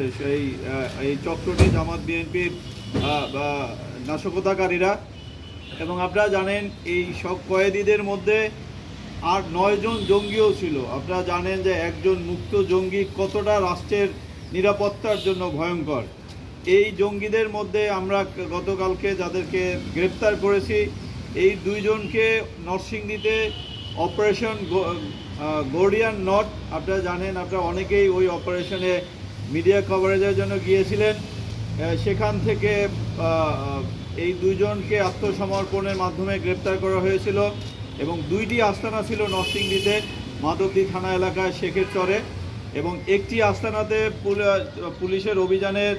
করেছে সেই এই চক্রটি জামাত বিএনপির নাশকতাকারীরা। এবং আপনারা জানেন, এই সব কয়েদিদের মধ্যে আর নয়জন জঙ্গিও ছিল। আপনারা জানেন যে একজন মুক্ত জঙ্গি কতটা রাষ্ট্রের নিরাপত্তার জন্য ভয়ঙ্কর। এই জঙ্গিদের মধ্যে আমরা গতকালকে যাদেরকে গ্রেপ্তার করেছি, এই দুইজনকে নরসিংদীতে অপারেশন গোর্ডিয়ান নট আপনারা জানেন, আপনারা অনেকেই ওই অপারেশনে মিডিয়া কভারেজের জন্য গিয়েছিলেন সেখান থেকে এই দুইজনকে আত্মসমর্পণের মাধ্যমে গ্রেপ্তার করা হয়েছিল এবং দুইটি আস্তানা ছিল নরসিংদীতে, মাধবদী থানা এলাকায় শেখের চরে এবং একটি আস্তানাতে পুলিশের অভিযানের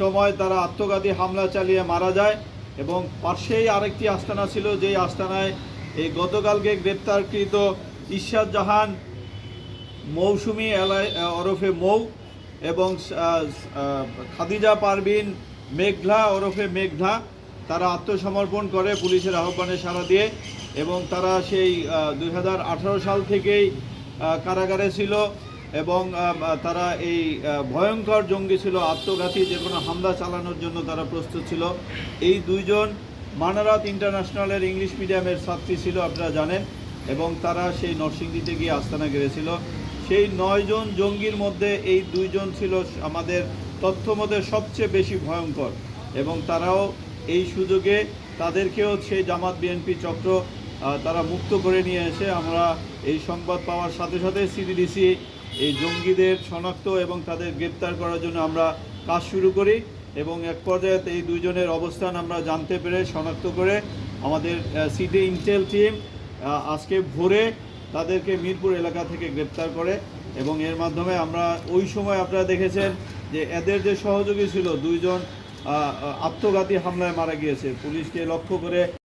সময় তারা আত্মঘাতী হামলা চালিয়ে মারা যায় এবং পাশেই আরেকটি আস্তানা ছিল, যেই আস্তানায় এই গতকালকে গ্রেপ্তারকৃত ইশাদ জাহান, মৌসুমি এলাই ওরফে মৌ এবং খাদিজা পারবিন মেঘলা ওরফে মেঘনা তারা আত্মসমর্পণ করে পুলিশের আহ্বানে সাড়া দিয়ে এবং তারা সেই দু হাজার আঠারো সাল থেকেই কারাগারে ছিল এবং তারা এই ভয়ঙ্কর জঙ্গি ছিল, আত্মঘাতী যে কোনো হামলা চালানোর জন্য তারা প্রস্তুত ছিল। এই দুইজন মানারাত ইন্টারন্যাশনালের ইংলিশ মিডিয়ামের ছাত্রী ছিল, আপনারা জানেন, এবং তারা সেই নরসিংদীতে গিয়ে আস্তানা গেড়েছিল। সেই নয়জন জঙ্গির মধ্যে এই দুইজন ছিল আমাদের তথ্য মধ্যে সবচেয়ে বেশি ভয়ঙ্কর। এবং তারাও এই সুযোগে তাদেরকেও সেই জামাত বিএনপি চক্র তারা মুক্ত করে নিয়ে এসে আমরা এই সংবাদ পাওয়ার সাথে সাথে সিডিডিসি এই জঙ্গিদের শনাক্ত এবং তাদের গ্রেপ্তার করার জন্য আমরা কাজ শুরু করি এবং এক পর্যায়ে এই দুইজনের অবস্থান আমরা জানতে পেরে শনাক্ত করে আমাদের সিটি ইন্টেল টিম আজকে ভোরে তাদেরকে মিরপুর এলাকা থেকে গ্রেপ্তার করে এবং এর মাধ্যমে আমরা ওই সময় আপনারা দেখেছেন যে এদের যে সহযোগী ছিল দুইজন আত্মঘাতী হামলায় মারা গিয়েছে। পুলিশকে লক্ষ্য করে